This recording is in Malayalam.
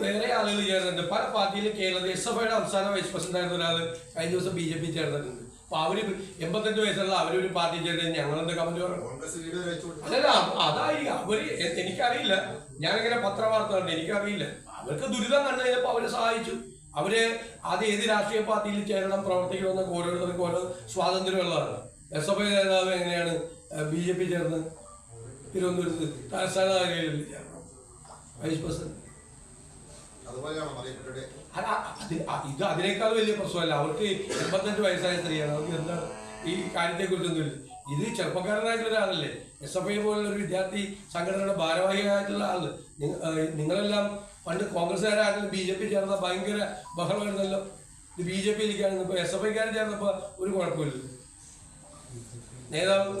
വേറെ ആളുകൾ ചേർന്നിട്ടുണ്ട്. പല പാർട്ടിയിലും കേരളത്തിൽ എസ് എഫ് ഐയുടെ അവസാന വൈസ് പ്രസിഡന്റ് ആയിരുന്ന ഒരാൾ കഴിഞ്ഞ ദിവസം ബി ജെ പി ചേർന്നിട്ടുണ്ട്. അപ്പൊ അവർ എൺപത്തഞ്ച് വയസ്സുള്ള അവരൊരു പാർട്ടി ചേർന്ന് ഞങ്ങളെന്ത് കമന്റ് പറഞ്ഞു കോൺഗ്രസ് ലീഡർ വെച്ചുകൊണ്ട് അതല്ല അ- അതായിരിക്കും അവർ എനിക്കറിയില്ല. ഞാനിങ്ങനെ പത്രവാർത്ത കണ്ടു എനിക്കറിയില്ല. അവർക്ക് ദുരിതം കണ്ടു കഴിഞ്ഞപ്പോ അവരെ സഹായിച്ചു. അവർ അത് ഏത് രാഷ്ട്രീയ പാർട്ടിയിൽ ചേരണം പ്രവർത്തിക്കണമെന്നൊക്കെ ഓരോരുത്തർക്കും ഓരോ സ്വാതന്ത്ര്യമുള്ളതാണ്. എസ് എഫ് ഐ നേതാവ് എങ്ങനെയാണ് ബി ജെ പി ചേർന്ന് തിരുവനന്തപുരത്ത് തലസ്ഥാന നഗരിയിൽ ചേർന്നു വൈസ് പ്രസിഡന്റ് ഇത് അതിനേക്കാൾ വലിയ പ്രശ്നമല്ല. അവർക്ക് എൺപത്തഞ്ച് വയസ്സായ സ്ത്രീയാണ്. അവർക്ക് എന്താണ് ഈ കാര്യത്തെക്കുറിച്ചൊന്നുമില്ല. ഇത് ചെറുപ്പക്കാരനായിട്ടുള്ള ഒരാളല്ലേ. എസ് എഫ് ഐ പോലുള്ള ഒരു വിദ്യാർത്ഥി സംഘടനയുടെ ഭാരവാഹിയായിട്ടുള്ള ആൾ. നിങ്ങളെല്ലാം പണ്ട് കോൺഗ്രസ്സുകാരായിരുന്നു ബി ജെ പി ചേർന്ന ഭയങ്കര ബഹളമായിരുന്നല്ലോ. ഇത് ബി ജെ പിയിലേക്കാണ് ഇപ്പൊ എസ് എഫ് ഐക്കാരൻ ചേർന്നപ്പോ ഒരു കുഴപ്പമില്ല. നേതാവ്